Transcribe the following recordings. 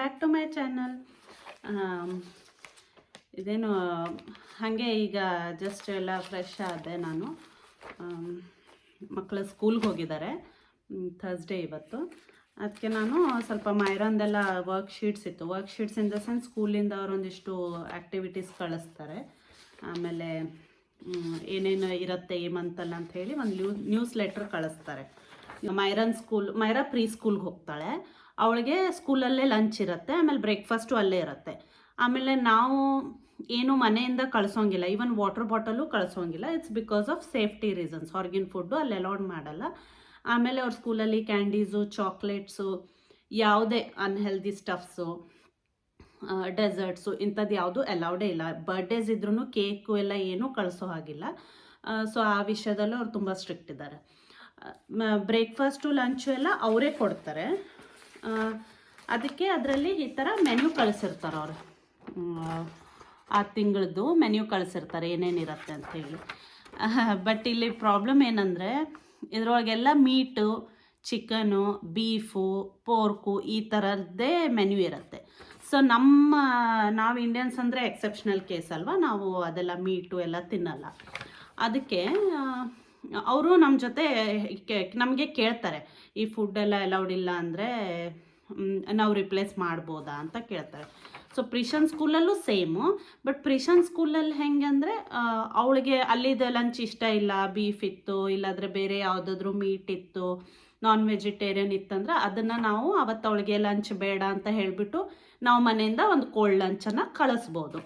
Back to my channel ಇದೇನು, ಹಾಗೆ ಈಗ ಜಸ್ಟ್ ಎಲ್ಲ ಫ್ರೆಶ್ ಆದೆ ನಾನು. ಮಕ್ಕಳು ಸ್ಕೂಲ್ಗೆ ಹೋಗಿದ್ದಾರೆ ಥರ್ಸ್ಡೇ ಇವತ್ತು. ಅದಕ್ಕೆ ನಾನು ಸ್ವಲ್ಪ ಮೈರಂದೆಲ್ಲ ವರ್ಕ್ ಶೀಟ್ಸ್ ಇತ್ತು. Work sheets in the sense ಸ್ಕೂಲಿಂದ ಅವರೊಂದಿಷ್ಟು ಆ್ಯಕ್ಟಿವಿಟೀಸ್ ಕಳಿಸ್ತಾರೆ. ಆಮೇಲೆ ಏನೇನು ಇರುತ್ತೆ ಈ ಮಂತಲ್ಲಿ ಅಂತ ಹೇಳಿ ಒಂದು ನ್ಯೂ ನ್ಯೂಸ್ ಲೆಟ್ರ್ ಕಳಿಸ್ತಾರೆ ಮೈರನ್ ಸ್ಕೂಲ್ ಮೈರಾ ಪ್ರೀ ಸ್ಕೂಲ್ಗೆ ಹೋಗ್ತಾಳೆ. ಅವಳಿಗೆ ಸ್ಕೂಲಲ್ಲೇ ಲಂಚ್ ಇರುತ್ತೆ, ಆಮೇಲೆ ಬ್ರೇಕ್ಫಾಸ್ಟು ಅಲ್ಲೇ ಇರುತ್ತೆ. ಆಮೇಲೆ ನಾವು ಏನು ಮನೆಯಿಂದ ಕಳಿಸೋಂಗಿಲ್ಲ even water bottle ಕಳಿಸೋಂಗಿಲ್ಲ. It's because of safety reasons ಹೊರಗಿನ ಫುಡ್ಡು ಅಲ್ಲಿ ಅಲೌಡ್ ಮಾಡಲ್ಲ. ಆಮೇಲೆ ಅವ್ರ ಸ್ಕೂಲಲ್ಲಿ ಕ್ಯಾಂಡೀಸು ಚಾಕ್ಲೇಟ್ಸು ಯಾವುದೇ ಅನ್ಹೆಲ್ದಿ ಸ್ಟಫ್ಸು ಡೆಸರ್ಟ್ಸು ಇಂಥದ್ದು ಯಾವುದು ಅಲೌಡೇ ಇಲ್ಲ. ಬರ್ಡೇಸ್ ಇದ್ರೂ ಕೇಕು ಎಲ್ಲ ಏನೂ ಕಳಿಸೋ ಹಾಗಿಲ್ಲ. ಸೊ ಆ ವಿಷಯದಲ್ಲೂ ಅವ್ರು ತುಂಬ ಸ್ಟ್ರಿಕ್ಟ್ ಇದ್ದಾರೆ ಬ್ರೇಕ್ಫಾಸ್ಟು ಲಂಚು ಎಲ್ಲ ಅವರೇ ಕೊಡ್ತಾರೆ. ಅದಕ್ಕೆ ಅದರಲ್ಲಿ ಈ ಥರ ಮೆನ್ಯೂ ಕಳಿಸಿರ್ತಾರೆ ಅವರು. ಆ ತಿಂಗಳದ್ದು ಮೆನ್ಯೂ ಕಳಿಸಿರ್ತಾರೆ, ಏನೇನಿರುತ್ತೆ ಅಂತ ಹೇಳಿ. ಬಟ್ ಇಲ್ಲಿ ಪ್ರಾಬ್ಲಮ್ ಏನಂದರೆ, ಇದರೊಳಗೆಲ್ಲ ಮೀಟು ಚಿಕನು ಬೀಫು ಪೋರ್ಕು ಈ ಥರದ್ದೇ ಮೆನ್ಯೂ ಇರುತ್ತೆ. ಸೊ ನಮ್ಮ, ನಾವು ಇಂಡಿಯನ್ಸ್ ಅಂದರೆ ಎಕ್ಸೆಪ್ಷನಲ್ ಕೇಸ್ ಅಲ್ವಾ? ನಾವು ಅದೆಲ್ಲ ಮೀಟು ಎಲ್ಲ ತಿನ್ನಲ್ಲ. ಅದಕ್ಕೆ ಅವರು ನಮ್ಮ ಜೊತೆ ನಮಗೆ ಕೇಳ್ತಾರೆ, ಈ ಫುಡ್ ಎಲ್ಲ ಅಲೌಡ್ ಇಲ್ಲ ಅಂದರೆ ನಾವು ರಿಪ್ಲೇಸ್ ಮಾಡ್ಬೋದಾ ಅಂತ ಕೇಳ್ತಾರೆ. ಸೊ ಪ್ರಿಷನ್ ಸ್ಕೂಲಲ್ಲೂ ಸೇಮು ಬಟ್ ಪ್ರಿಷನ್ ಸ್ಕೂಲಲ್ಲಿ ಹೆಂಗೆ ಅಂದರೆ ಅವಳಿಗೆ ಅಲ್ಲಿದ್ದ ಲಂಚ್ ಇಷ್ಟ ಇಲ್ಲ ಬೀಫ್ ಇತ್ತು, ಇಲ್ಲಾಂದರೆ ಬೇರೆ ಯಾವುದಾದ್ರೂ ಮೀಟ್ ಇತ್ತು ನಾನ್ ವೆಜಿಟೇರಿಯನ್ ಇತ್ತಂದ್ರೆ ಅದನ್ನು ನಾವು ಅವತ್ತು ಅವಳಿಗೆ ಲಂಚ್ ಬೇಡ ಅಂತ ಹೇಳಿಬಿಟ್ಟು ನಾವು ಮನೆಯಿಂದ ಒಂದು ಕೋಲ್ಡ್ ಲಂಚನ್ನು ಕಳಿಸ್ಬೋದು.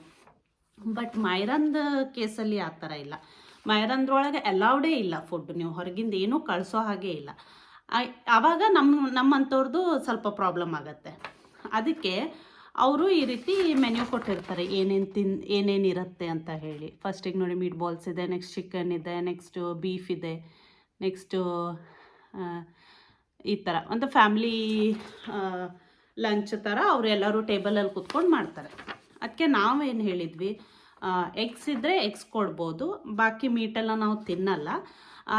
ಬಟ್ ಮೈರಂದ್ ಕೇಸಲ್ಲಿ ಆ ಥರ ಇಲ್ಲ. ಮೈರಂದ್ರೊಳಗೆ ಅಲೌಡೇ ಇಲ್ಲ ಫುಡ್ ನೀವು ಹೊರಗಿಂದ ಏನೂ ಕಳಿಸೋ ಹಾಗೆ ಇಲ್ಲ. ಆವಾಗ ನಮ್ಮ ನಮ್ಮಂಥವ್ರದ್ದು ಸ್ವಲ್ಪ ಪ್ರಾಬ್ಲಮ್ ಆಗುತ್ತೆ. ಅದಕ್ಕೆ ಅವರು ಈ ರೀತಿ ಮೆನ್ಯೂ ಕೊಟ್ಟಿರ್ತಾರೆ. ಏನೇನು ತಿನ್ ಏನೇನಿರುತ್ತೆ ಅಂತ ಹೇಳಿ. ಫಸ್ಟಿಗೆ ನೋಡಿ ಮೀಟ್ ಬಾಲ್ಸ್ ಇದೆ ನೆಕ್ಸ್ಟ್ ಚಿಕನ್ ಇದೆ ನೆಕ್ಸ್ಟು ಬೀಫ್ ಇದೆ ನೆಕ್ಸ್ಟು ಈ ಥರ ಒಂದು ಫ್ಯಾಮ್ಲಿ ಲಂಚ್ ಥರ ಅವರು ಎಲ್ಲರೂ ಟೇಬಲಲ್ಲಿ ಕೂತ್ಕೊಂಡು ಮಾಡ್ತಾರೆ. ಅದಕ್ಕೆ ನಾವೇನು ಹೇಳಿದ್ವಿ? ಎಗ್ಸ್ ಇದ್ದರೆ ಎಗ್ಸ್ ಕೊಡ್ಬೋದು. ಬಾಕಿ ಮೀಟೆಲ್ಲ ನಾವು ತಿನ್ನಲ್ಲ.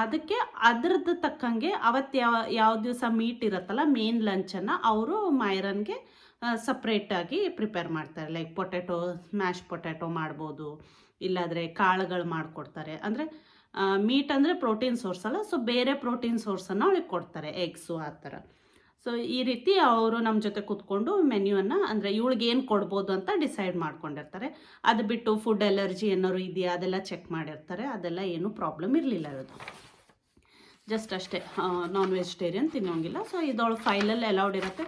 ಅದಕ್ಕೆ ಅದ್ರದ್ದು ತಕ್ಕಂಗೆ ಅವತ್ತು ಯಾವ ಯಾವ ದಿವಸ ಮೀಟ್ ಇರುತ್ತಲ್ಲ ಮೇನ್ ಲಂಚನ್ನು ಅವರು ಮೈರನ್ಗೆ ಸಪ್ರೇಟಾಗಿ ಪ್ರಿಪೇರ್ ಮಾಡ್ತಾರೆ. ಲೈಕ್ ಪೊಟ್ಯಾಟೊ ಮ್ಯಾಶ್ ಪೊಟ್ಯಾಟೊ ಮಾಡ್ಬೋದು. ಇಲ್ಲಾಂದರೆ ಕಾಳುಗಳು ಮಾಡಿಕೊಡ್ತಾರೆ. ಅಂದರೆ ಮೀಟ್ ಅಂದರೆ ಪ್ರೋಟೀನ್ ಸೋರ್ಸ್ ಅಲ್ಲ ಸೊ ಬೇರೆ ಪ್ರೋಟೀನ್ ಸೋರ್ಸನ್ನು ಅವಳಿಗೆ ಕೊಡ್ತಾರೆ ಎಗ್ಸು ಆ ಥರ. ಸೊ ಈ ರೀತಿ ಅವರು ನಮ್ಮ ಜೊತೆ ಕೂತ್ಕೊಂಡು ಮೆನ್ಯೂವನ್ನು ಅಂದರೆ ಇವಳಿಗೆ ಏನು ಕೊಡ್ಬೋದು ಅಂತ ಡಿಸೈಡ್ ಮಾಡ್ಕೊಂಡಿರ್ತಾರೆ. ಅದು ಬಿಟ್ಟು ಫುಡ್ ಅಲರ್ಜಿ ಏನಾದ್ರು ಇದೆಯಾ, ಅದೆಲ್ಲ ಚೆಕ್ ಮಾಡಿರ್ತಾರೆ. ಅದೆಲ್ಲ ಏನೂ ಪ್ರಾಬ್ಲಮ್ ಇರಲಿಲ್ಲ ಇರೋದು. ಜಸ್ಟ್ ಅಷ್ಟೇ ನಾನ್ ವೆಜಿಟೇರಿಯನ್ ತಿನ್ನೋಂಗಿಲ್ಲ. ಸೊ ಇದೊಳ ಫೈಲಲ್ಲಿ ಅಲೌಡ್ ಇರುತ್ತೆ.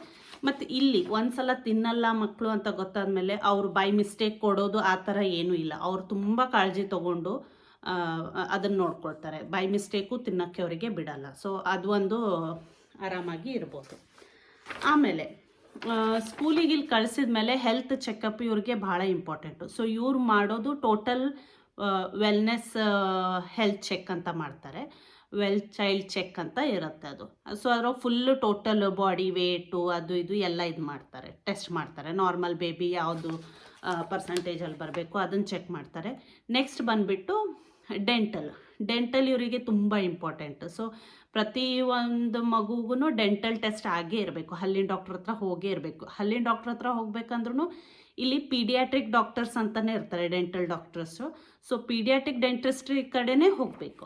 ಮತ್ತು ಇಲ್ಲಿ ಒಂದ್ಸಲ ತಿನ್ನಲ್ಲ ಮಕ್ಕಳು ಅಂತ ಗೊತ್ತಾದ ಮೇಲೆ ಅವ್ರು ಬೈ ಮಿಸ್ಟೇಕ್ ಕೊಡೋದು ಆ ಥರ ಏನೂ ಇಲ್ಲ. ಅವ್ರು ತುಂಬ ಕಾಳಜಿ ತೊಗೊಂಡು ಅದನ್ನು ನೋಡ್ಕೊಳ್ತಾರೆ. ಬೈ ಮಿಸ್ಟೇಕು ತಿನ್ನೋಕ್ಕೆ ಅವರಿಗೆ ಬಿಡಲ್ಲ. ಸೊ ಅದು ಒಂದು ಆರಾಮಾಗಿ ಇರ್ಬೋದು. ಆಮೇಲೆ ಸ್ಕೂಲಿಗೆ ಇಲ್ಲಿ ಕಳಿಸಿದ ಮೇಲೆ ಹೆಲ್ತ್ ಚೆಕಪ್ ಇವ್ರಿಗೆ ಭಾಳ ಇಂಪಾರ್ಟೆಂಟು ಸೊ ಇವ್ರು ಮಾಡೋದು ಟೋಟಲ್ ವೆಲ್ನೆಸ್ ಹೆಲ್ತ್ ಚೆಕ್ ಅಂತ ಮಾಡ್ತಾರೆ. ವೆಲ್ ಚೈಲ್ಡ್ ಚೆಕ್ ಅಂತ ಇರುತ್ತೆ ಅದು. ಸೊ ಅದರ ಫುಲ್ಲು ಟೋಟಲ್ ಬಾಡಿ ವೇಟು ಅದು ಇದು ಎಲ್ಲ ಇದು ಮಾಡ್ತಾರೆ. ಟೆಸ್ಟ್ ಮಾಡ್ತಾರೆ. ನಾರ್ಮಲ್ ಬೇಬಿ ಯಾವುದು ಪರ್ಸಂಟೇಜಲ್ಲಿ ಬರಬೇಕು ಅದನ್ನು ಚೆಕ್ ಮಾಡ್ತಾರೆ. ನೆಕ್ಸ್ಟ್ ಬಂದುಬಿಟ್ಟು ಡೆಂಟಲ್ ಡೆಂಟಲ್ ಇವರಿಗೆ ತುಂಬ ಇಂಪಾರ್ಟೆಂಟ್ ಸೊ ಪ್ರತಿ ಒಂದು ಮಗುಗೂ ಡೆಂಟಲ್ ಟೆಸ್ಟ್ ಆಗೇ ಇರಬೇಕು. ಹಲ್ಲಿನ ಡಾಕ್ಟ್ರ್ ಹತ್ರ ಹೋಗೇ ಇರಬೇಕು. ಹಲ್ಲಿನ ಡಾಕ್ಟರ್ ಹತ್ರ ಹೋಗ್ಬೇಕಂದ್ರೂ ಇಲ್ಲಿ ಪೀಡಿಯಾಟ್ರಿಕ್ ಡಾಕ್ಟರ್ಸ್ ಅಂತಲೇ ಇರ್ತಾರೆ dental doctors. So, paediatric dentistry ಕಡೆನೇ ಹೋಗಬೇಕು.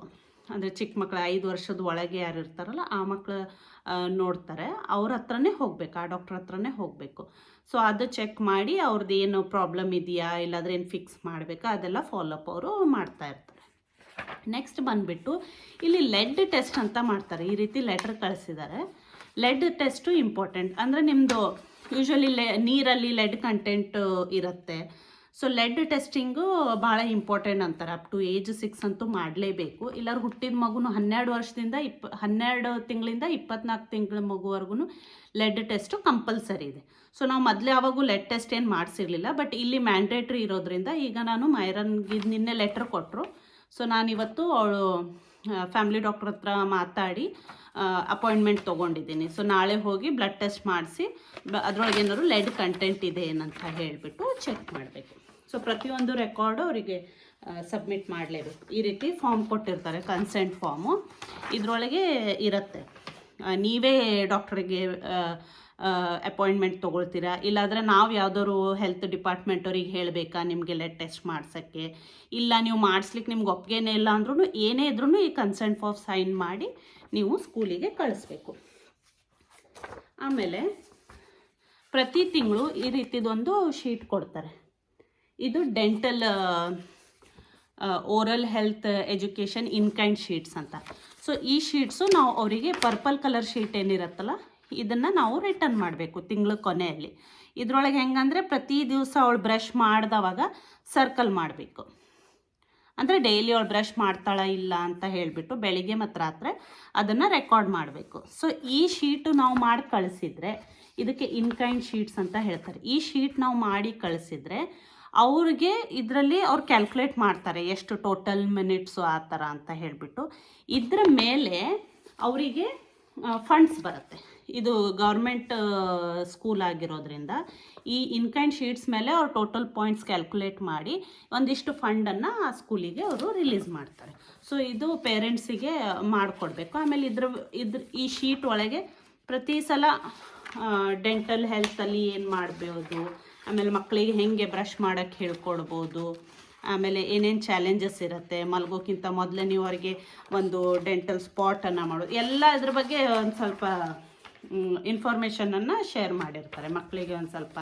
ಅಂದರೆ ಚಿಕ್ಕ ಮಕ್ಕಳು ಐದು ವರ್ಷದ ಒಳಗೆ ಯಾರು ಇರ್ತಾರಲ್ಲ, ಆ ಮಕ್ಕಳು ನೋಡ್ತಾರೆ. ಅವ್ರ ಹತ್ರನೇ ಹೋಗ್ಬೇಕು, ಆ ಡಾಕ್ಟ್ರ್ ಹತ್ರನೇ ಹೋಗಬೇಕು. ಸೊ, ಅದು ಚೆಕ್ ಮಾಡಿ ಅವ್ರದ್ದು ಏನು ಪ್ರಾಬ್ಲಮ್ ಇದೆಯಾ, ಇಲ್ಲಾಂದ್ರೆ ಏನು ಫಿಕ್ಸ್ ಮಾಡಬೇಕಾ, ಅದೆಲ್ಲ ಫಾಲೋಅಪ್ ಅವರು ಮಾಡ್ತಾ ಇರ್ತಾರೆ. ನೆಕ್ಸ್ಟ್ ಬಂದುಬಿಟ್ಟು ಇಲ್ಲಿ ಲೆಡ್ ಟೆಸ್ಟ್ ಅಂತ ಮಾಡ್ತಾರೆ. ಈ ರೀತಿ ಲೆಟ್ರ್ ಕಳಿಸಿದ್ದಾರೆ ಲೆಡ್ ಟೆಸ್ಟು ಇಂಪಾರ್ಟೆಂಟ್ ಅಂದರೆ ನಿಮ್ಮದು ಯೂಶ್ವಲಿ ಲೆ ನೀರಲ್ಲಿ ಲೆಡ್ ಕಂಟೆಂಟ್ ಇರುತ್ತೆ. ಸೊ ಲೆಡ್ ಟೆಸ್ಟಿಂಗು ಭಾಳ ಇಂಪಾರ್ಟೆಂಟ್ ಅಂತಾರೆ. ಅಪ್ ಟು ಏಜ್ ಸಿಕ್ಸ್ ಅಂತೂ ಮಾಡಲೇಬೇಕು. ಇಲ್ಲಾರು ಹುಟ್ಟಿದ ಮಗುನು ಹನ್ನೆರಡು ವರ್ಷದಿಂದ ಇಪ್ಪ, ಹನ್ನೆರಡು ತಿಂಗಳಿಂದ ಇಪ್ಪತ್ನಾಲ್ಕು ತಿಂಗಳ ಮಗುವರೆಗೂ ಲೆಡ್ ಟೆಸ್ಟು ಕಂಪಲ್ಸರಿ ಇದೆ. ಸೊ ನಾವು ಮೊದಲೇ ಯಾವಾಗೂ ಲೆಡ್ ಟೆಸ್ಟ್ ಏನು ಮಾಡಿಸಿರ್ಲಿಲ್ಲ. ಬಟ್ ಇಲ್ಲಿ ಮ್ಯಾಂಡೇಟ್ರಿ ಇರೋದ್ರಿಂದ ಈಗ ನಾನು ಮೈರನ್ಗೆ ನಿನ್ನೆ ಲೆಟ್ರ್ ಕೊಟ್ಟರು ಸೊ ನಾನಿವತ್ತು ಅವಳು ಫ್ಯಾಮಿಲಿ ಡಾಕ್ಟ್ರ್ ಹತ್ರ ಮಾತಾಡಿ ಅಪಾಯಿಂಟ್ಮೆಂಟ್ ತೊಗೊಂಡಿದ್ದೀನಿ. ಸೊ ನಾಳೆ ಹೋಗಿ ಬ್ಲಡ್ ಟೆಸ್ಟ್ ಮಾಡಿಸಿ ಅದರೊಳಗೆ ಏನಾದ್ರು ಲೆಡ್ ಕಂಟೆಂಟ್ ಇದೆ ಏನಂತ ಹೇಳಿಬಿಟ್ಟು ಚೆಕ್ ಮಾಡಬೇಕು. ಸೊ ಪ್ರತಿಯೊಂದು ರೆಕಾರ್ಡು ಅವರಿಗೆ ಸಬ್ಮಿಟ್ ಮಾಡಲೇಬೇಕು. ಈ ರೀತಿ ಫಾರ್ಮ್ ಕೊಟ್ಟಿರ್ತಾರೆ ಕನ್ಸೆಂಟ್ ಫಾರ್ಮು ಇದರೊಳಗೆ ಇರುತ್ತೆ. ನೀವೇ ಡಾಕ್ಟ್ರಿಗೆ ಅಪಾಯಿಂಟ್ಮೆಂಟ್ ತೊಗೊಳ್ತೀರಾ? ಇಲ್ಲಾಂದರೆ ನಾವು ಯಾವ್ದಾದ್ರು ಹೆಲ್ತ್ ಡಿಪಾರ್ಟ್ಮೆಂಟವ್ರಿಗೆ ಹೇಳಬೇಕಾ ನಿಮಗೆಲ್ಲ ಟೆಸ್ಟ್ ಮಾಡ್ಸೋಕ್ಕೆ? ಇಲ್ಲ ನೀವು ಮಾಡಿಸ್ಲಿಕ್ಕೆ ನಿಮ್ಗೆ ಒಪ್ಪಿಗೆನೇ ಇಲ್ಲ ಅಂದ್ರೂ ಏನೇ ಇದ್ರೂ ಈ ಕನ್ಸೆಂಟ್ ಫಾರ್ಮ್ ಸೈನ್ ಮಾಡಿ ನೀವು ಸ್ಕೂಲಿಗೆ ಕಳಿಸ್ಬೇಕು. ಆಮೇಲೆ ಪ್ರತಿ ತಿಂಗಳು ಈ ರೀತಿದೊಂದು ಶೀಟ್ ಕೊಡ್ತಾರೆ. ಇದು dental oral health education in kind sheets ಅಂತ. ಸೊ ಈ ಶೀಟ್ಸು ನಾವು ಅವರಿಗೆ ಪರ್ಪಲ್ ಕಲರ್ ಶೀಟ್ ಏನಿರುತ್ತಲ್ಲ ಇದನ್ನು ನಾವು ರಿಟರ್ನ್ ಮಾಡಬೇಕು ತಿಂಗಳ ಕೊನೆಯಲ್ಲಿ. ಇದರೊಳಗೆ ಹೆಂಗಂದರೆ ಪ್ರತಿ ದಿವಸ ಅವಳು ಬ್ರಷ್ ಮಾಡಿದವಾಗ ಸರ್ಕಲ್ ಮಾಡಬೇಕು. ಅಂದರೆ ಡೈಲಿ ಅವಳು ಬ್ರಷ್ ಮಾಡ್ತಾಳ ಇಲ್ಲ ಅಂತ ಹೇಳಿಬಿಟ್ಟು ಬೆಳಿಗ್ಗೆ ಮತ್ತು ರಾತ್ರಿ ಅದನ್ನು ರೆಕಾರ್ಡ್ ಮಾಡಬೇಕು. ಸೊ ಈ ಶೀಟು ನಾವು ಮಾಡಿ ಕಳಿಸಿದರೆ, ಇದಕ್ಕೆ ಇನ್ಕೈಂಡ್ ಶೀಟ್ಸ್ ಅಂತ ಹೇಳ್ತಾರೆ. ಈ ಶೀಟ್ ನಾವು ಮಾಡಿ ಕಳಿಸಿದರೆ ಅವ್ರಿಗೆ ಇದರಲ್ಲಿ ಅವ್ರು ಕ್ಯಾಲ್ಕುಲೇಟ್ ಮಾಡ್ತಾರೆ ಎಷ್ಟು ಟೋಟಲ್ ಮಿನಿಟ್ಸು ಆ ಥರ ಅಂತ ಹೇಳಿಬಿಟ್ಟು. ಇದ್ರ ಮೇಲೆ ಅವರಿಗೆ ಫಂಡ್ಸ್ ಬರುತ್ತೆ. ಇದು ಗೌರ್ಮೆಂಟ್ ಸ್ಕೂಲ್ ಆಗಿರೋದ್ರಿಂದ ಈ ಇನ್ಕೈಂಡ್ ಶೀಟ್ಸ್ ಮೇಲೆ ಅವ್ರು ಟೋಟಲ್ ಪಾಯಿಂಟ್ಸ್ ಕ್ಯಾಲ್ಕುಲೇಟ್ ಮಾಡಿ ಒಂದಿಷ್ಟು ಫಂಡನ್ನು ಆ ಸ್ಕೂಲಿಗೆ ಅವರು ರಿಲೀಸ್ ಮಾಡ್ತಾರೆ. ಸೊ ಇದು ಪೇರೆಂಟ್ಸಿಗೆ ಮಾಡಿಕೊಡ್ಬೇಕು. ಆಮೇಲೆ ಇದ್ರ ಇದ್ರ, ಈ ಶೀಟ್ ಒಳಗೆ ಪ್ರತಿ ಸಲ ಡೆಂಟಲ್ ಹೆಲ್ತಲ್ಲಿ ಏನು ಮಾಡ್ಬೋದು, ಆಮೇಲೆ ಮಕ್ಕಳಿಗೆ ಹೆಂಗೆ ಬ್ರಷ್ ಮಾಡೋಕ್ಕೆ ಹೇಳ್ಕೊಡ್ಬೋದು, ಆಮೇಲೆ ಏನೇನು ಚಾಲೆಂಜಸ್ ಇರುತ್ತೆ, ಮಲ್ಗೋಕ್ಕಿಂತ ಮೊದಲೇ ನೀವು ಅವರಿಗೆ ಒಂದು ಡೆಂಟಲ್ ಸ್ಪಾಟನ್ನು ಮಾಡೋದು, ಎಲ್ಲ ಇದ್ರ ಬಗ್ಗೆ ಒಂದು ಸ್ವಲ್ಪ ಇನ್ಫಾರ್ಮೇಷನನ್ನು ಶೇರ್ ಮಾಡಿರ್ತಾರೆ. ಮಕ್ಕಳಿಗೆ ಒಂದು ಸ್ವಲ್ಪ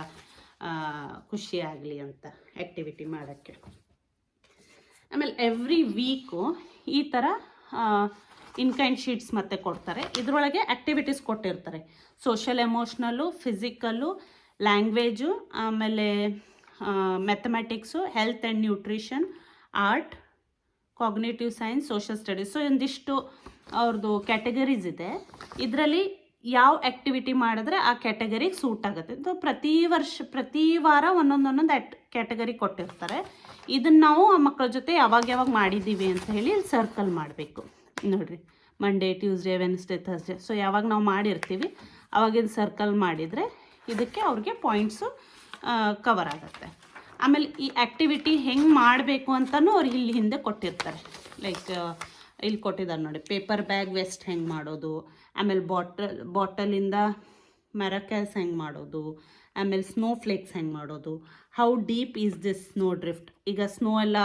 ಖುಷಿಯಾಗಲಿ ಅಂತ ಆ್ಯಕ್ಟಿವಿಟಿ ಮಾಡೋಕ್ಕೆ. ಆಮೇಲೆ ಎವ್ರಿ ವೀಕು ಈ ಥರ ಇನ್ಕೈಂಡ್ ಶೀಟ್ಸ್ ಮತ್ತೆ ಕೊಡ್ತಾರೆ. ಇದರೊಳಗೆ ಆ್ಯಕ್ಟಿವಿಟೀಸ್ ಕೊಟ್ಟಿರ್ತಾರೆ. ಸೋಷಲ್ ಎಮೋಷ್ನಲ್ಲು ಫಿಸಿಕಲ್ಲು ಲ್ಯಾಂಗ್ವೇಜು ಆಮೇಲೆ mathematics health and nutrition art cognitive science social studies so ಒಂದಿಷ್ಟು ಅವ್ರದ್ದು ಕ್ಯಾಟಗರೀಸ್ ಇದೆ. ಇದರಲ್ಲಿ ಯಾವ ಆ್ಯಕ್ಟಿವಿಟಿ ಮಾಡಿದ್ರೆ ಆ ಕ್ಯಾಟಗರಿಗೆ ಸೂಟ್ ಆಗುತ್ತೆ. ಸೊ ಪ್ರತಿ ವರ್ಷ, ಪ್ರತಿ ವಾರ ಒಂದೊಂದೊಂದೊಂದು ಒಂದೊಂದು ಆ್ಯಕ್ಟ್ ಕ್ಯಾಟಗರಿ ಕೊಟ್ಟಿರ್ತಾರೆ. ಇದನ್ನು ನಾವು ಆ ಮಕ್ಕಳ ಜೊತೆ ಯಾವಾಗ ಯಾವಾಗ ಮಾಡಿದ್ದೀವಿ ಅಂತ ಹೇಳಿ ಸರ್ಕಲ್ ಮಾಡಬೇಕು. ನೋಡಿರಿ Monday Tuesday Wednesday Thursday so ಯಾವಾಗ ನಾವು ಮಾಡಿರ್ತೀವಿ, ಅವಾಗಿನ ಸರ್ಕಲ್ ಮಾಡಿದರೆ ಇದಕ್ಕೆ ಅವ್ರಿಗೆ ಪಾಯಿಂಟ್ಸು ಕವರ್ ಆಗುತ್ತೆ. ಆಮೇಲೆ ಈ ಆ್ಯಕ್ಟಿವಿಟಿ ಹೆಂಗೆ ಮಾಡಬೇಕು ಅಂತಲೂ ಅವ್ರು ಇಲ್ಲಿ ಹಿಂದೆ ಕೊಟ್ಟಿರ್ತಾರೆ. ಲೈಕ್ ಇಲ್ಲಿ ಕೊಟ್ಟಿದ್ದಾರೆ ನೋಡಿ ಪೇಪರ್ ಬ್ಯಾಗ್ ವೆಸ್ಟ್ ಹೆಂಗೆ ಮಾಡೋದು ಆಮೇಲೆ ಬಾಟಲ್, ಬಾಟಲಿಂದ ಮೆರಕ್ಯಾಸ್ ಹೆಂಗೆ ಮಾಡೋದು, ಆಮೇಲೆ ಸ್ನೋ ಫ್ಲೇಕ್ಸ್ ಹೆಂಗೆ ಮಾಡೋದು how deep is this snow drift ಈಗ ಸ್ನೋ ಎಲ್ಲ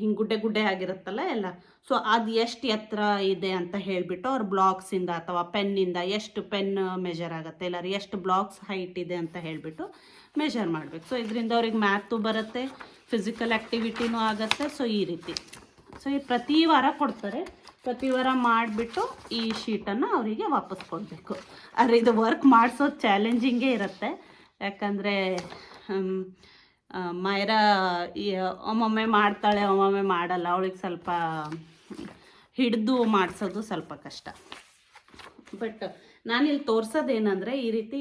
ಹಿಂಗೆ ಗುಡ್ಡೆ ಗುಡ್ಡೆ ಆಗಿರುತ್ತಲ್ಲ ಎಲ್ಲ ಸೊ ಅದು ಎಷ್ಟು ಎತ್ತರ ಇದೆ ಅಂತ ಹೇಳಿಬಿಟ್ಟು ಅವ್ರ ಬ್ಲಾಕ್ಸಿಂದ ಅಥವಾ ಪೆನ್ನಿಂದ ಎಷ್ಟು ಪೆನ್ ಮೆಜರ್ ಆಗುತ್ತೆ, ಎಲ್ಲರೂ ಎಷ್ಟು ಬ್ಲಾಕ್ಸ್ ಹೈಟ್ ಇದೆ ಅಂತ ಹೇಳಿಬಿಟ್ಟು ಮೆಜರ್ ಮಾಡಬೇಕು. ಸೊ ಇದರಿಂದ ಅವ್ರಿಗೆ ಮ್ಯಾಥು ಬರುತ್ತೆ ಫಿಸಿಕಲ್ ಆ್ಯಕ್ಟಿವಿಟಿನೂ ಆಗುತ್ತೆ ಸೊ ಈ ರೀತಿ. ಸೊ ಈ ಪ್ರತಿ ವಾರ ಕೊಡ್ತಾರೆ. ಪ್ರತಿ ವಾರ ಮಾಡಿಬಿಟ್ಟು ಈ ಶೀಟನ್ನು ಅವರಿಗೆ ವಾಪಸ್ ಕೊಡಬೇಕು. ಆದರೆ ಇದು ವರ್ಕ್ ಮಾಡಿಸೋದು ಚಾಲೆಂಜಿಂಗೇ ಇರುತ್ತೆ. ಯಾಕಂದರೆ ಮೈರಾ ಈ ಒಮ್ಮೊಮ್ಮೆ ಮಾಡ್ತಾಳೆ, ಒಮ್ಮೊಮ್ಮೆ ಮಾಡಲ್ಲ. ಅವಳಿಗೆ ಸ್ವಲ್ಪ ಹಿಡಿದು ಮಾಡಿಸೋದು ಸ್ವಲ್ಪ ಕಷ್ಟ. ಬಟ್ ನಾನಿಲ್ಲಿ ತೋರಿಸೋದೇನೆಂದರೆ, ಈ ರೀತಿ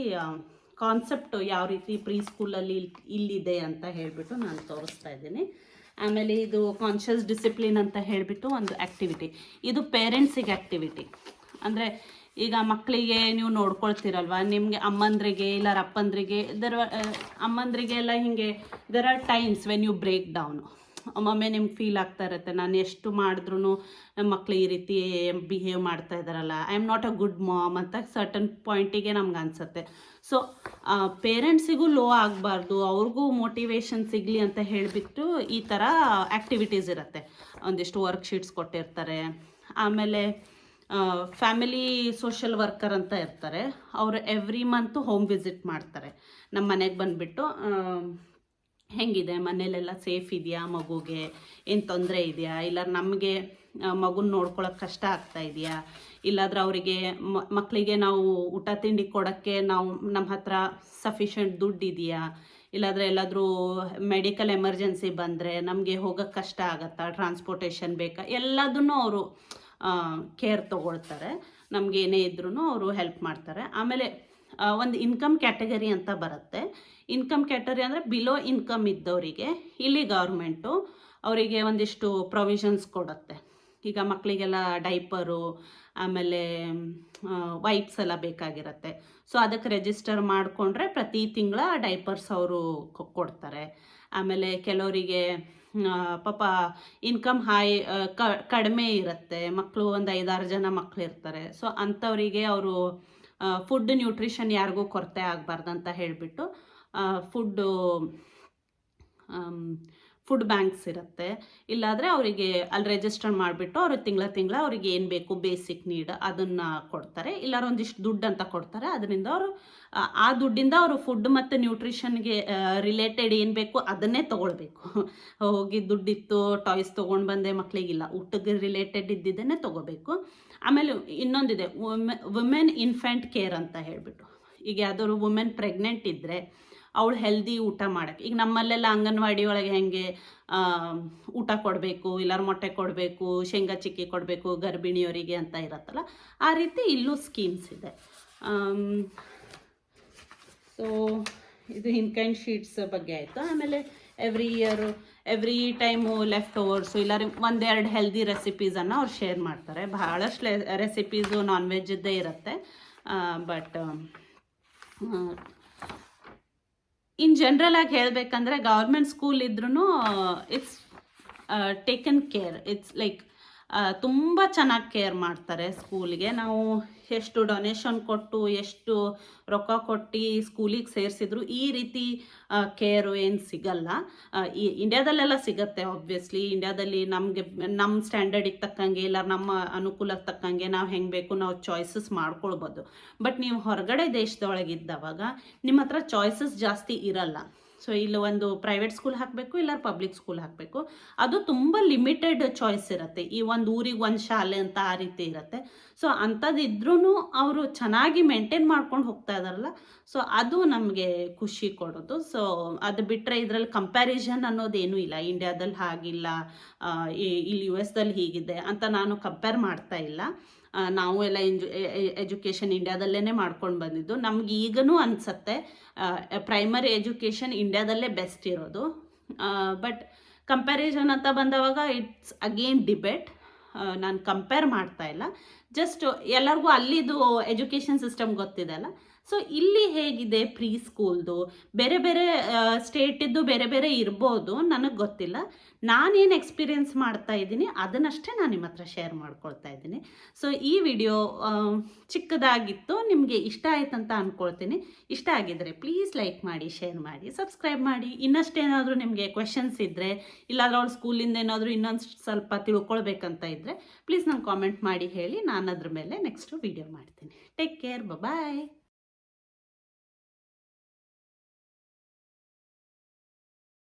ಕಾನ್ಸೆಪ್ಟು ಯಾವ ರೀತಿ ಪ್ರೀ ಸ್ಕೂಲಲ್ಲಿ ಇಲ್ಲಿದೆ ಅಂತ ಹೇಳಿಬಿಟ್ಟು ನಾನು ತೋರಿಸ್ತಾ ಇದ್ದೀನಿ. ಆಮೇಲೆ ಇದು ಕಾನ್ಷಿಯಸ್ ಡಿಸಿಪ್ಲಿನ್ ಅಂತ ಹೇಳಿಬಿಟ್ಟು ಒಂದು ಆ್ಯಕ್ಟಿವಿಟಿ ಇದು ಪೇರೆಂಟ್ಸಿಗೆ ಆ್ಯಕ್ಟಿವಿಟಿ ಅಂದರೆ ಈಗ ಮಕ್ಕಳಿಗೆ ನೀವು ನೋಡ್ಕೊಳ್ತೀರಲ್ವ? ನಿಮಗೆ ಅಮ್ಮಂದ್ರಿಗೆ ಇಲ್ಲ ಅಪ್ಪಂದ್ರಿಗೆ ದರ್ ಅಮ್ಮಂದ್ರಿಗೆ ಎಲ್ಲ ಹೀಗೆ there are times when you break down ಒಮ್ಮೊಮ್ಮೆ ನಿಮ್ಗೆ ಫೀಲ್ ಆಗ್ತಾ ಇರುತ್ತೆ, ನಾನು ಎಷ್ಟು ಮಾಡಿದ್ರೂ ನಮ್ಮ ಮಕ್ಳು ಈ ರೀತಿ ಬಿಹೇವ್ ಮಾಡ್ತಾ ಇದ್ದಾರಲ್ಲ. I am not a good mom ಅಂತ ಸರ್ಟನ್ ಪಾಯಿಂಟಿಗೆ ನಮ್ಗೆ ಅನಿಸುತ್ತೆ. ಸೊ ಪೇರೆಂಟ್ಸಿಗೂ ಲೋ ಆಗಬಾರ್ದು, ಅವ್ರಿಗೂ ಮೋಟಿವೇಶನ್ ಸಿಗಲಿ ಅಂತ ಹೇಳಿಬಿಟ್ಟು ಈ ಥರ ಆ್ಯಕ್ಟಿವಿಟೀಸ್ ಇರುತ್ತೆ. ಒಂದಿಷ್ಟು ವರ್ಕ್ಶೀಟ್ಸ್ ಕೊಟ್ಟಿರ್ತಾರೆ. ಆಮೇಲೆ ಫ್ಯಾಮಿಲಿ ಸೋಷಿಯಲ್ ವರ್ಕರ್ ಅಂತ ಇರ್ತಾರೆ. ಅವರು ಎವ್ರಿ ಮಂತು ಹೋಮ್ ವಿಸಿಟ್ ಮಾಡ್ತಾರೆ. ನಮ್ಮ ಮನೆಗೆ ಬಂದುಬಿಟ್ಟು ಹೆಂಗಿದೆ? ಮನೇಲೆಲ್ಲ ಸೇಫ್ ಇದೆಯಾ ಮಗುಗೆ? ಏನು ತೊಂದರೆ ಇದೆಯಾ? ಇಲ್ಲ ನಮಗೆ ಮಗುನ ನೋಡ್ಕೊಳಕ್ ಕಷ್ಟ ಆಗ್ತಾ ಇದೆಯಾ? ಇಲ್ಲಾದ್ರೆ ಅವರಿಗೆ ಮಕ್ಕಳಿಗೆ ನಾವು ಊಟ ತಿಂಡಿ ಕೊಡೋಕ್ಕೆ ನಾವು ನಮ್ಮ ಹತ್ರ ಸಫಿಷಿಯೆಂಟ್ ದುಡ್ಡು ಇದೆಯಾ? ಇಲ್ಲಾಂದರೆ ಎಲ್ಲಾದರೂ ಮೆಡಿಕಲ್ ಎಮರ್ಜೆನ್ಸಿ ಬಂದರೆ ನಮಗೆ ಹೋಗೋಕ್ಕೆ ಕಷ್ಟ ಆಗತ್ತಾ? ಟ್ರಾನ್ಸ್ಪೋರ್ಟೇಷನ್ ಬೇಕಾ? ಎಲ್ಲದನ್ನು ಅವರು ಕೇರ್ ತೊಗೊಳ್ತಾರೆ. ನಮ್ಗೆ ಏನೇ ಇದ್ರೂ ಅವರು ಹೆಲ್ಪ್ ಮಾಡ್ತಾರೆ. ಆಮೇಲೆ ಒಂದು ಇನ್ಕಮ್ ಕ್ಯಾಟಗರಿ ಅಂತ ಬರುತ್ತೆ. ಇನ್ಕಮ್ ಕ್ಯಾಟಗರಿ ಅಂದರೆ ಬಿಲೋ ಇನ್ಕಮ್ ಇದ್ದವರಿಗೆ, ಇಲ್ಲಿ ಗೌರ್ಮೆಂಟು ಅವರಿಗೆ ಒಂದಿಷ್ಟು ಪ್ರೊವಿಷನ್ಸ್ ಕೊಡುತ್ತೆ. ಈಗ ಮಕ್ಕಳಿಗೆಲ್ಲ ಡೈಪರು, ಆಮೇಲೆ ವೈಪ್ಸ್ ಎಲ್ಲ ಬೇಕಾಗಿರುತ್ತೆ. ಸೊ ಅದಕ್ಕೆ ರೆಜಿಸ್ಟರ್ ಮಾಡಿಕೊಂಡ್ರೆ ಪ್ರತಿ ತಿಂಗಳ ಡೈಪರ್ಸ್ ಅವರು ಕೊಡ್ತಾರೆ. ಆಮೇಲೆ ಕೆಲವರಿಗೆ ಪಾಪ ಇನ್ಕಮ್ ಹೈ ಕಡಿಮೆ ಇರುತ್ತೆ. ಮಕ್ಕಳು ಒಂದು ಐದಾರು ಜನ ಮಕ್ಕಳು ಇರ್ತಾರೆ ಸೊ ಅಂಥವರಿಗೆ ಅವರು ಫುಡ್ ನ್ಯೂಟ್ರಿಷನ್ ಯಾರಿಗೂ ಕೊರತೆ ಆಗಬಾರ್ದು ಅಂತ ಹೇಳಿಬಿಟ್ಟು ಫುಡ್ಡು ಫುಡ್ ಬ್ಯಾಂಕ್ಸ್ ಇರುತ್ತೆ. ಇಲ್ಲಾದರೆ ಅವರಿಗೆ ಅಲ್ಲಿ ರಿಜಿಸ್ಟರ್ ಮಾಡಿಬಿಟ್ಟು ಅವ್ರಿಗೆ ತಿಂಗಳ ತಿಂಗಳ ಅವ್ರಿಗೆ ಏನು ಬೇಕು ಬೇಸಿಕ್ ನೀಡ್ ಅದನ್ನು ಕೊಡ್ತಾರೆ. ಇಲ್ಲಾರ ಒಂದಿಷ್ಟು ದುಡ್ಡು ಅಂತ ಕೊಡ್ತಾರೆ. ಅದರಿಂದ ಅವರು, ಆ ದುಡ್ಡಿಂದ ಅವರು ಫುಡ್ ಮತ್ತು ನ್ಯೂಟ್ರಿಷನ್ಗೆ ರಿಲೇಟೆಡ್ ಏನು ಬೇಕು ಅದನ್ನೇ ತೊಗೊಳ್ಬೇಕು. ಹೋಗಿ ದುಡ್ಡಿತ್ತು ಟಾಯ್ಸ್ ತೊಗೊಂಡು ಬಂದೆ ಮಕ್ಕಳಿಗಿಲ್ಲ ಊಟಕ್ಕೆ ರಿಲೇಟೆಡ್ ಇದ್ದಿದ್ದನ್ನೇ ತೊಗೋಬೇಕು. ಆಮೇಲೆ ಇನ್ನೊಂದಿದೆ ವುಮೆನ್ ಇನ್ಫ್ಯಾಂಟ್ ಕೇರ್ ಅಂತ ಹೇಳಿಬಿಟ್ಟು. ಈಗ ಯಾವ್ದಾದ್ರು ವುಮೆನ್ ಪ್ರೆಗ್ನೆಂಟ್ ಇದ್ದರೆ ಅವಳು ಹೆಲ್ದಿ ಊಟ ಮಾಡಕ್ಕೆ ಈಗ ನಮ್ಮಲ್ಲೆಲ್ಲ ಅಂಗನವಾಡಿ ಒಳಗೆ ಹೆಂಗೆ ಊಟ ಕೊಡಬೇಕು ಇಲ್ಲಾರ ಮೊಟ್ಟೆ ಕೊಡಬೇಕು, ಶೇಂಗಾ ಚಿಕ್ಕಿ ಕೊಡಬೇಕು, ಗರ್ಭಿಣಿಯವರಿಗೆ ಅಂತ ಇರತ್ತಲ್ಲ, ಆ ರೀತಿ ಇಲ್ಲೂ ಸ್ಕೀಮ್ಸ್ ಇದೆ. ಸೊ ಇದು ಇನ್ಕೈಂಡ್ ಶೀಟ್ಸ್ ಬಗ್ಗೆ ಆಯಿತು. ಆಮೇಲೆ every year every time left overs ಇಲ್ಲ ಒಂದೆರಡು ಹೆಲ್ದಿ ರೆಸಿಪೀಸನ್ನು ಅವ್ರು ಶೇರ್ ಮಾಡ್ತಾರೆ. ಭಾಳಷ್ಟು ರೆಸಿಪೀಸು ನಾನ್ ವೆಜ್ಜದ್ದೇ ಇರುತ್ತೆ. ಬಟ್ ಇನ್ ಜನರಲ್ ಆಗಿ ಹೇಳಬೇಕಂದ್ರೆ ಗೌರ್ಮೆಂಟ್ ಸ್ಕೂಲ್ ಇದ್ರೂ it's taken care it's like ತುಂಬ ಚೆನ್ನಾಗಿ ಕೇರ್ ಮಾಡ್ತಾರೆ ಸ್ಕೂಲಿಗೆ. ನಾವು ಎಷ್ಟು ಡೊನೇಷನ್ ಕೊಟ್ಟು, ಎಷ್ಟು ರೊಕ್ಕ ಕೊಟ್ಟು ಸ್ಕೂಲಿಗೆ ಸೇರಿಸಿದ್ರು ಈ ರೀತಿ ಕೇರು ಏನು ಸಿಗಲ್ಲ. ಈ ಇಂಡ್ಯಾದಲ್ಲೆಲ್ಲ ಸಿಗತ್ತೆ ಆಬ್ವಿಯಸ್ಲಿ ಇಂಡ್ಯಾದಲ್ಲಿ ನಮಗೆ ನಮ್ಮ ಸ್ಟ್ಯಾಂಡರ್ಡಿಗೆ ತಕ್ಕಂಗೆ ಇಲ್ಲ, ನಮ್ಮ ಅನುಕೂಲಕ್ಕೆ ತಕ್ಕಂಗೆ ನಾವು ಹೆಂಗೆ ಬೇಕು ನಾವು ಚಾಯ್ಸಸ್ ಮಾಡ್ಕೊಳ್ಬೋದು. ಬಟ್ ನೀವು ಹೊರಗಡೆ ದೇಶದೊಳಗಿದ್ದವಾಗ ನಿಮ್ಮ ಹತ್ರ ಚಾಯ್ಸಸ್ ಜಾಸ್ತಿ ಇರಲ್ಲ. ಸೊ ಇಲ್ಲಿ ಒಂದು ಪ್ರೈವೇಟ್ ಸ್ಕೂಲ್ ಹಾಕಬೇಕು ಇಲ್ಲ ಪಬ್ಲಿಕ್ ಸ್ಕೂಲ್ ಹಾಕಬೇಕು. ಅದು ತುಂಬ ಲಿಮಿಟೆಡ್ ಚಾಯ್ಸ್ ಇರುತ್ತೆ. ಈ ಒಂದು ಊರಿಗೆ ಒಂದು ಶಾಲೆ ಅಂತ ಆ ರೀತಿ ಇರುತ್ತೆ. ಸೊ ಅಂಥದ್ದಿದ್ರೂ ಅವರು ಚೆನ್ನಾಗಿ ಮೇಂಟೈನ್ ಮಾಡ್ಕೊಂಡು ಹೋಗ್ತಾ ಇದಾರಲ್ಲ. ಸೊ ಅದು ನಮಗೆ ಖುಷಿ ಕೊಡೋದು. ಸೊ ಅದು ಬಿಟ್ಟರೆ ಇದರಲ್ಲಿ ಕಂಪ್ಯಾರಿಸನ್ ಅನ್ನೋದೇನೂ ಇಲ್ಲ. ಇಂಡಿಯಾದಲ್ಲಿ ಹಾಗಿಲ್ಲ ಇಲ್ಲಿ ಯು ಎಸ್ದಲ್ಲಿ ಹೀಗಿದೆ ಅಂತ ನಾನು ಕಂಪೇರ್ ಮಾಡ್ತಾ ಇಲ್ಲ. ನಾವು ಎಲ್ಲ ಎಂಜು ಎಜುಕೇಷನ್ ಇಂಡ್ಯಾದಲ್ಲೇ ಮಾಡ್ಕೊಂಡು ಬಂದಿದ್ದು. ನಮ್ಗೆ ಈಗನೂ ಅನಿಸತ್ತೆ ಪ್ರೈಮರಿ ಎಜುಕೇಷನ್ ಇಂಡ್ಯಾದಲ್ಲೇ ಬೆಸ್ಟ್ ಇರೋದು. ಬಟ್ ಕಂಪ್ಯಾರಿಸನ್ ಅಂತ ಬಂದವಾಗ ಇಟ್ಸ್ ಅಗೇನ್ ಡಿಬೇಟ್ ನಾನು ಕಂಪೇರ್ ಮಾಡ್ತಾ ಇಲ್ಲ. ಜಸ್ಟ್ ಎಲ್ಲರಿಗೂ ಅಲ್ಲಿದು ಎಜುಕೇಷನ್ ಸಿಸ್ಟಮ್ ಗೊತ್ತಿದೆ ಅಲ್ಲ? ಸೊ ಇಲ್ಲಿ ಹೇಗಿದೆ ಪ್ರೀ ಸ್ಕೂಲ್ದು ಬೇರೆ ಬೇರೆ ಸ್ಟೇಟಿದ್ದು ಬೇರೆ ಬೇರೆ ಇರ್ಬೋದು, ನನಗೆ ಗೊತ್ತಿಲ್ಲ. ನಾನೇನು ಎಕ್ಸ್ಪೀರಿಯೆನ್ಸ್ ಮಾಡ್ತಾ ಇದ್ದೀನಿ, ಅದನ್ನಷ್ಟೇ ನಾನು ನಿಮ್ಮ ಹತ್ರ ಶೇರ್ ಮಾಡ್ಕೊಳ್ತಾ ಇದ್ದೀನಿ. ಸೊ ಈ ವಿಡಿಯೋ ಚಿಕ್ಕದಾಗಿತ್ತು, ನಿಮಗೆ ಇಷ್ಟ ಆಯ್ತಂತ ಅಂದ್ಕೊಳ್ತೀನಿ ಇಷ್ಟ ಆಗಿದ್ರೆ ಪ್ಲೀಸ್ ಲೈಕ್ ಮಾಡಿ ಶೇರ್ ಮಾಡಿ ಸಬ್ಸ್ಕ್ರೈಬ್ ಮಾಡಿ. ಇನ್ನಷ್ಟೇನಾದರೂ ನಿಮಗೆ ಕ್ವೆಶನ್ಸ್ ಇದ್ದರೆ ಇಲ್ಲಾಂದ್ರೆ ಅವ್ಳ ಸ್ಕೂಲಿಂದ ಏನಾದರೂ ಇನ್ನೊಂದು ಸ್ವಲ್ಪ ತಿಳ್ಕೊಳ್ಬೇಕಂತ ಇದ್ದರೆ ಪ್ಲೀಸ್ ನಂಗೆ ಕಾಮೆಂಟ್ ಮಾಡಿ ಹೇಳಿ, ನಾನು ಅದ್ರ ಮೇಲೆ ನೆಕ್ಸ್ಟು ವಿಡಿಯೋ ಮಾಡ್ತೀನಿ. Take care bye